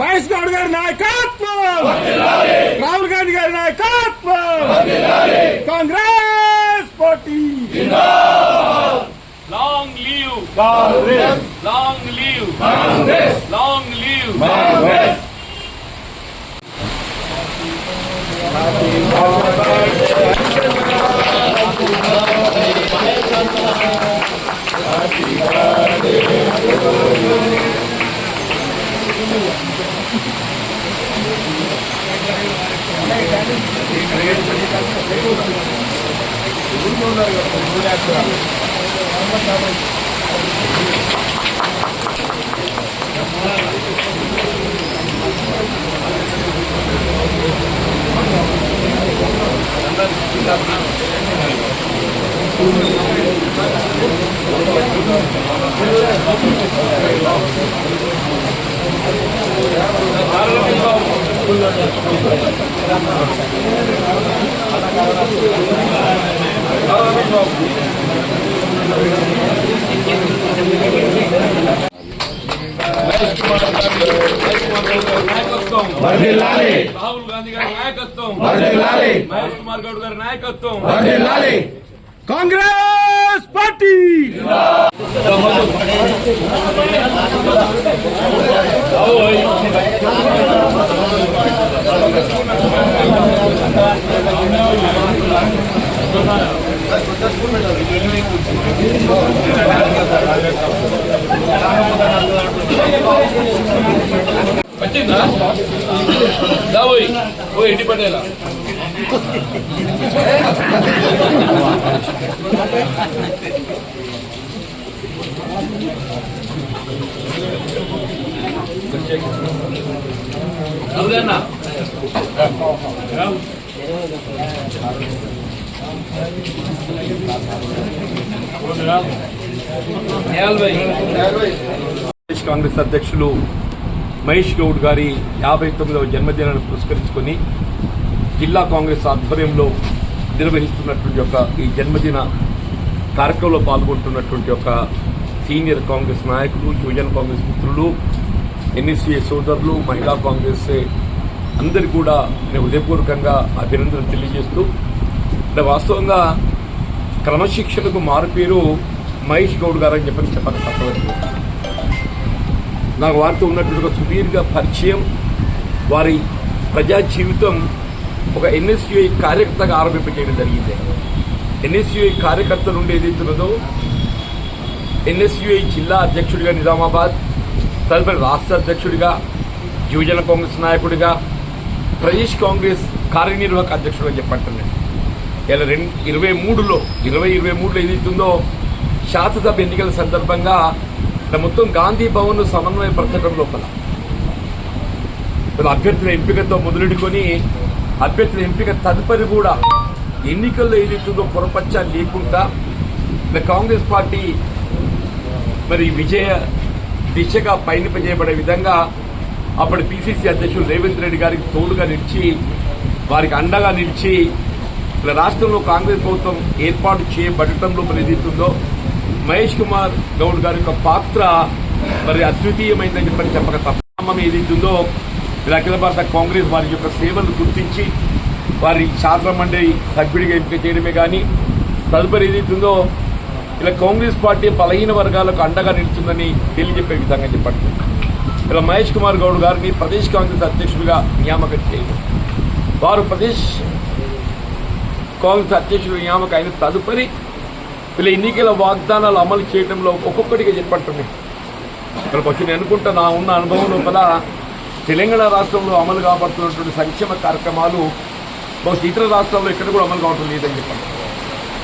మహేష్ గౌడ్ గారి నాయకత్వం రాహుల్ గాంధీ గారి నాయకత్వం Congress party Long live! Congress Long live! Congress Long live! Congress Mahesh Kumar గారి మహేష్ కుమార్ గౌడ్ రాహుల్ గాంధీ గారి నాయకత్వం. వర్ధిల్లాలి. మహేష్ కుమార్ గౌడ్ గారి నాయకత్వం. వర్ధిల్లాలి. కాంగ్రెస్ పార్టీ. వచ్చిందా? దా పోయి పోయి ఇంటి పడేలా అవుదన్నా కాంగ్రెస్ అధ్యక్షులు మహేష్ గౌడ్ గారి యాభై తొమ్మిదవ జన్మదినాన్ని పురస్కరించుకొని జిల్లా కాంగ్రెస్ ఆధ్వర్యంలో నిర్వహిస్తున్నటువంటి యొక్క ఈ జన్మదిన కార్యక్రమంలో పాల్గొంటున్నటువంటి ఒక సీనియర్ కాంగ్రెస్ నాయకులు యువజన కాంగ్రెస్ మిత్రులు ఎన్ఎస్సీఏ సోదరులు మహిళా కాంగ్రెస్ అందరికీ కూడా నేను హృదయపూర్వకంగా అభినందనలు తెలియజేస్తూ అంటే వాస్తవంగా క్రమశిక్షణకు మారుపేరు మహేష్ గౌడ్ గారు అని చెప్పని చెప్పాలి తప్పలేదు నాకు వారితో ఉన్నటువంటి ఒక సుదీర్ఘ పరిచయం. వారి ప్రజా జీవితం ఒక ఎన్ఎస్యుఐ కార్యకర్తగా ఆరంభింపజేయడం జరిగింది. ఎన్ఎస్యుఐ కార్యకర్త నుండి ఏదైతున్నదో ఎన్ఎస్యుఐ జిల్లా అధ్యక్షుడిగా నిజామాబాద్ తదుపరి రాష్ట్ర అధ్యక్షుడిగా యువజన కాంగ్రెస్ నాయకుడిగా ప్రదేశ్ కాంగ్రెస్ కార్యనిర్వాహక అధ్యక్షుడిగా చెప్పంటున్నాను ఇలా రెండు ఇరవై మూడులో ఇరవై ఇరవై మూడులో ఏదైతుందో శాసనసభ ఎన్నికల సందర్భంగా మొత్తం గాంధీ భవన్ సమన్వయపరచడం లోపల. అభ్యర్థుల ఎంపికతో మొదలెడుకొని అభ్యర్థుల ఎంపిక తదుపరి కూడా ఎన్నికల్లో ఏదైతుందో పొరపచ్చ లేకుండా ఇలా కాంగ్రెస్ పార్టీ మరి విజయ దిశగా పయనింపజేయబడే విధంగా అప్పటి పిసిసి అధ్యక్షుడు రేవంత్ రెడ్డి గారికి తోడుగా నిలిచి వారికి అండగా నిలిచి ఇలా రాష్ట్రంలో కాంగ్రెస్ ప్రభుత్వం ఏర్పాటు చేయబడటంలో మరి ఏదైతుందో మహేష్ కుమార్ గౌడ్ గారి యొక్క పాత్ర మరి అద్వితీయమైందని చెప్పని చెప్పక తప్పమం ఏదైతుందో ఇలా అఖిల భారత కాంగ్రెస్ వారి యొక్క సేవలు గుర్తించి వారి శాసనమండలి సభ్యుడిగా ఎంపిక చేయడమే కానీ తదుపరి ఏదైతుందో ఇలా కాంగ్రెస్ పార్టీ బలహీన వర్గాలకు అండగా నిలుస్తుందని తెలియజెప్పే విధంగా చెప్పండి. ఇలా మహేష్ కుమార్ గౌడ్ గారిని ప్రదేశ్ కాంగ్రెస్ అధ్యక్షుడిగా నియామకం చేయడం. వారు ప్రదేశ్ కాంగ్రెస్ అధ్యక్షుడు నియామకం అయిన తదుపరి వీళ్ళ ఎన్నికల వాగ్దానాలు అమలు చేయడంలో ఒక్కొక్కటిగా చెప్పంటున్నాయి ఇక్కడికి వచ్చి నేను అనుకుంటా నా ఉన్న అనుభవం లోపల తెలంగాణ రాష్ట్రంలో అమలు కాబడుతున్నటువంటి సంక్షేమ కార్యక్రమాలు బహుశా ఇతర రాష్ట్రాల్లో ఎక్కడ కూడా అమలు కావటం లేదని చెప్పండి.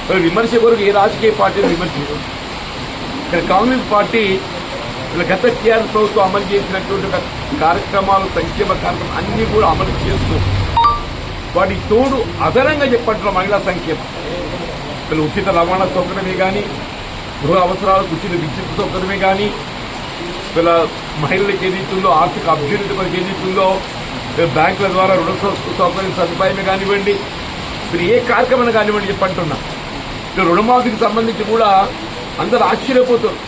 మరి విమర్శ కొరకు ఏ రాజకీయ పార్టీని విమర్శించదు ఇక్కడ కాంగ్రెస్ పార్టీ ఇలా గత టీఆర్ఎస్ ప్రభుత్వం అమలు చేసినటువంటి కార్యక్రమాలు సంక్షేమ కార్యక్రమాలు అన్నీ కూడా అమలు చేస్తూ వాటికి తోడు అదనంగా చెప్పంటున్న మహిళా సంక్షేమం అసలు ఉచిత రవాణా సౌకర్యమే కానీ గృహ అవసరాలకు ఉచిత విద్యుత్ సౌకర్యమే కానీ ఇలా మహిళలకు ఏదైతుందో ఆర్థిక అభ్యున్నతి మనకి ఏదైతుందో బ్యాంకుల ద్వారా రుణ సౌకర్యం సదుపాయమే కానివ్వండి మీరు ఏ కార్యక్రమం కానివ్వండి చెప్పంటున్నా. ఇక రుణమాఫీకి సంబంధించి కూడా అందరు ఆశ్చర్యపోతారు.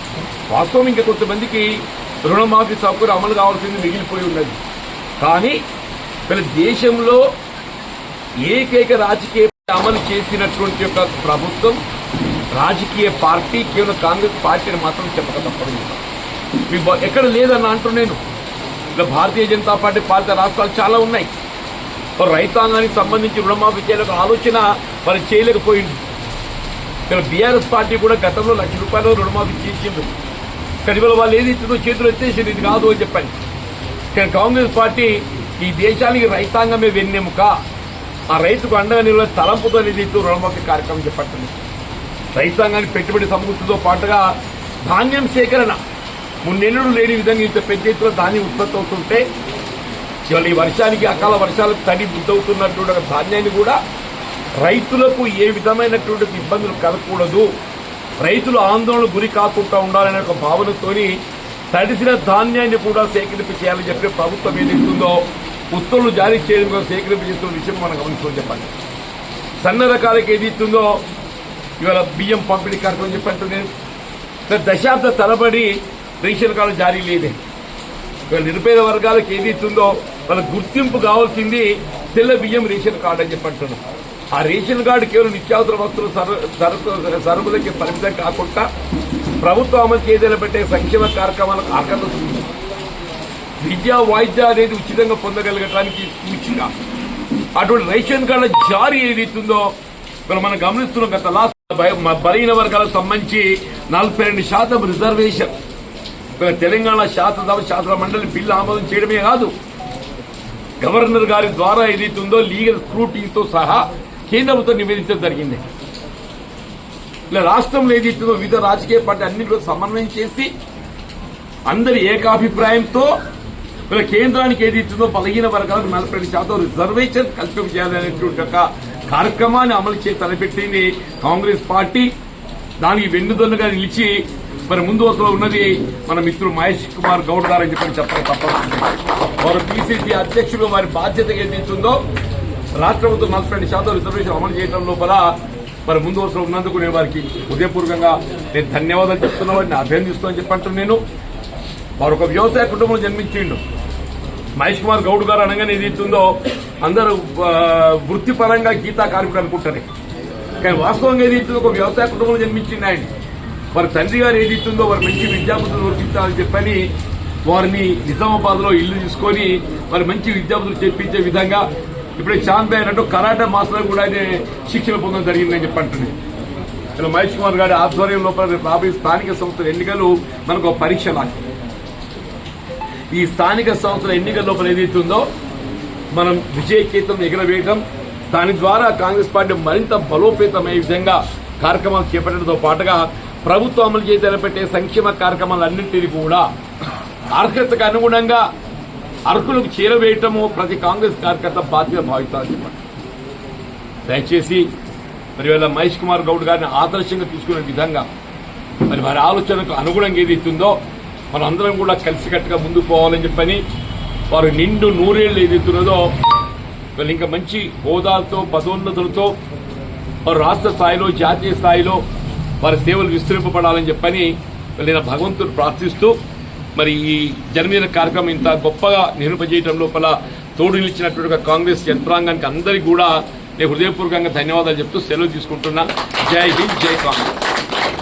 వాస్తవం ఇంకా కొంతమందికి రుణమాఫీ సౌకర్యం అమలు కావాల్సింది మిగిలిపోయి ఉన్నది. కానీ వీళ్ళ దేశంలో ఏకైక రాజకీయ అమలు చేసినటువంటి యొక్క ప్రభుత్వం రాజకీయ పార్టీ కేవలం కాంగ్రెస్ పార్టీని మాత్రం చెప్పక తప్పదు. మీ ఎక్కడ లేదన్న అంటూ నేను. ఇలా భారతీయ జనతా పార్టీ పాలిత రాష్ట్రాలు చాలా ఉన్నాయి. రైతాంగానికి సంబంధించి రుణమాఫీ చేయాలని ఆలోచన మరి చేయలేకపోయింది. ఇక్కడ బీఆర్ఎస్ పార్టీ కూడా గతంలో లక్ష రూపాయలు రుణమాఫీ చేసింది. కానీ ఇవాళ వాళ్ళు ఏది ఇచ్చిందో చేతులు ఎత్తేసింది. ఇది కాదు అని చెప్పండి. కానీ కాంగ్రెస్ పార్టీ ఈ దేశానికి రైతాంగమే వెన్నెముక. ఆ రైతుకు అండగా నిలబడే తలంపుతో నిధితో రుణమాఫీ కార్యక్రమం చేపట్టింది రైతాంగానికి పెట్టుబడి సమకూర్చుతో పాటుగా ధాన్యం సేకరణ. మున్నెల్లుడు లేని విధంగా ఇంత పెద్ద ఎత్తున ధాన్యం ఉత్పత్తి అవుతుంటే ఇవాళ ఈ వర్షానికి అకాల వర్షాలకు తడి బుద్ధవుతున్నటువంటి ఒక ధాన్యాన్ని కూడా రైతులకు ఏ విధమైనటువంటి ఇబ్బందులు కలగకూడదు. రైతులు ఆందోళన గురి కాకుండా ఉండాలనే ఒక భావనతోని తడిసిన ధాన్యాన్ని కూడా సేకరింపు చేయాలని చెప్పి ప్రభుత్వం ఏదైతుందో ఉత్తర్వులు జారీ చేయడం కోసం సేకరింపజేస్తున్న విషయం మనం గమనించుకొని చెప్పండి సన్న రకాలకు ఏది ఇస్తుందో ఇవాళ బియ్యం పంపిణీ కార్యక్రమం చెప్పండి నేను దశాబ్ద తరబడి రేషన్ కార్డు జారీ లేదే. ఇవాళ నిరుపేద వర్గాలకు ఏది ఇస్తుందో వాళ్ళ గుర్తింపు కావాల్సింది తెల్ల బియ్యం రేషన్ కార్డు అని చెప్పంటున్నాం ఆ రేషన్ కార్డు కేవలం నిత్యావసర వస్తువులు సర- సరుకు సరుకులకి పరిమితం కాకుండా ప్రభుత్వం అమలు చేయదల పెట్టే సంక్షేమ కార్యక్రమాలకు ఆకర్షిస్తుంది. విద్యా వాయిద్య అనేది ఉచితంగా పొందగలగటానికి సూచిక. అటువంటి రేషన్ కార్డుల జారీ ఏదైతుందో ఇక్కడ మనం గమనిస్తున్నాం గత లాస్ట్ బలహీన వర్గాలకు సంబంధించి నలభై రెండు శాతం రిజర్వేషన్. తెలంగాణ శాసనసభ శాసన మండలి బిల్లు ఆమోదం చేయడమే కాదు గవర్నర్ గారి ద్వారా ఏదైతుందో లీగల్ స్క్రూటీతో సహా కేంద్ర ప్రభుత్వం నివేదించడం జరిగింది. ఇలా రాష్ట్రంలో ఏదైతుందో వివిధ రాజకీయ పార్టీ అన్నింటిలో సమన్వయం చేసి అందరి ఏకాభిప్రాయంతో వీళ్ళ కేంద్రానికి ఏది ఇచ్చిందో బలహీన వర్గాలకు నలభై రెండు శాతం రిజర్వేషన్ కల్పించేయాలనేటువంటి ఒక కార్యక్రమాన్ని అమలు చేసి తలపెట్టింది కాంగ్రెస్ పార్టీ. దానికి వెన్నుదన్నుగా నిలిచి మరి ముందు వరుసలో ఉన్నది మన మిత్రుడు మహేష్ కుమార్ గౌడ్ గారు అని చెప్పని చెప్పక తప్పదు వారు పిసిసి అధ్యక్షులు వారి బాధ్యత ఏదైతుందో రాష్ట్ర ప్రభుత్వం నలభై రెండు శాతం రిజర్వేషన్ అమలు చేయడం లోపల మరి ముందు వరుసలో ఉన్నందుకు నేను వారికి హృదయపూర్వకంగా నేను ధన్యవాదాలు చెప్తున్నా వారిని అభినందిస్తూ అని చెప్పంటున్నాను నేను. వారు ఒక వ్యవసాయ కుటుంబంలో జన్మించిండు. మహేష్ కుమార్ గౌడ్ గారు అనగానే ఏది ఇస్తుందో అందరూ వృత్తిపరంగా గీతా కార్మికుడు అనుకుంటారు. కానీ వాస్తవంగా ఏది ఒక వ్యవసాయ కుటుంబంలో జన్మించింది ఆయన. వారి తండ్రి గారు ఏది ఇస్తుందో వారి మంచి విద్యాబుద్ధులు వర్తించాలని చెప్పని వారిని నిజామాబాద్లో ఇల్లు తీసుకొని వారి మంచి విద్యాబుద్ధులు చెప్పించే విధంగా ఇప్పుడే చాంద్ భాయ్ అన్నట్టు కరాటే మాస్టర్ కూడా ఆయన శిక్షణ పొందడం జరిగిందని చెప్పంటుంది ఇలా మహేష్ కుమార్ గారి ఆధ్వర్యం లోపల రాబోయే స్థానిక సంస్థల ఎన్నికలు మనకు ఒక పరీక్ష లాంటివి ఈ స్థానిక సంస్థల ఎన్నికల లోపల ఏదైతుందో మనం విజయకేతం ఎగరవేయటం దాని ద్వారా కాంగ్రెస్ పార్టీ మరింత బలోపేతమయ్యే విధంగా కార్యక్రమాలు చేపట్టడంతో పాటుగా ప్రభుత్వం అమలు చేతలపెట్టే తలపెట్టే సంక్షేమ కార్యక్రమాలన్నింటినీ కూడా అర్హతకు అనుగుణంగా అర్హులకు చేరవేయటము ప్రతి కాంగ్రెస్ కార్యకర్త బాధ్యత భావిస్తారని చెప్పండి. దయచేసి మరి వీళ్ళ మహేష్ కుమార్ గౌడ్ గారిని ఆదర్శంగా తీసుకునే విధంగా మరి వారి ఆలోచనకు అనుగుణంగా ఏది మనందరం కూడా కలిసికట్టుగా ముందుకు పోవాలని చెప్పని వారు నిండు నూరేళ్ళు ఏదైతున్నదో వాళ్ళు ఇంకా మంచి హోదాలతో పదోన్నతులతో వారు రాష్ట్ర స్థాయిలో జాతీయ స్థాయిలో వారి సేవలు విస్తరింపబడాలని చెప్పని నేను భగవంతుడు ప్రార్థిస్తూ మరి ఈ జన్మదిన కార్యక్రమం ఇంత గొప్పగా నిరూపజేయడం లోపల తోడు నిలిచినటువంటి కాంగ్రెస్ యంత్రాంగానికి అందరికీ కూడా నేను హృదయపూర్వకంగా ధన్యవాదాలు చెప్తూ సెలవు తీసుకుంటున్నా. జై హింద్ జై కాంగ్రెస్.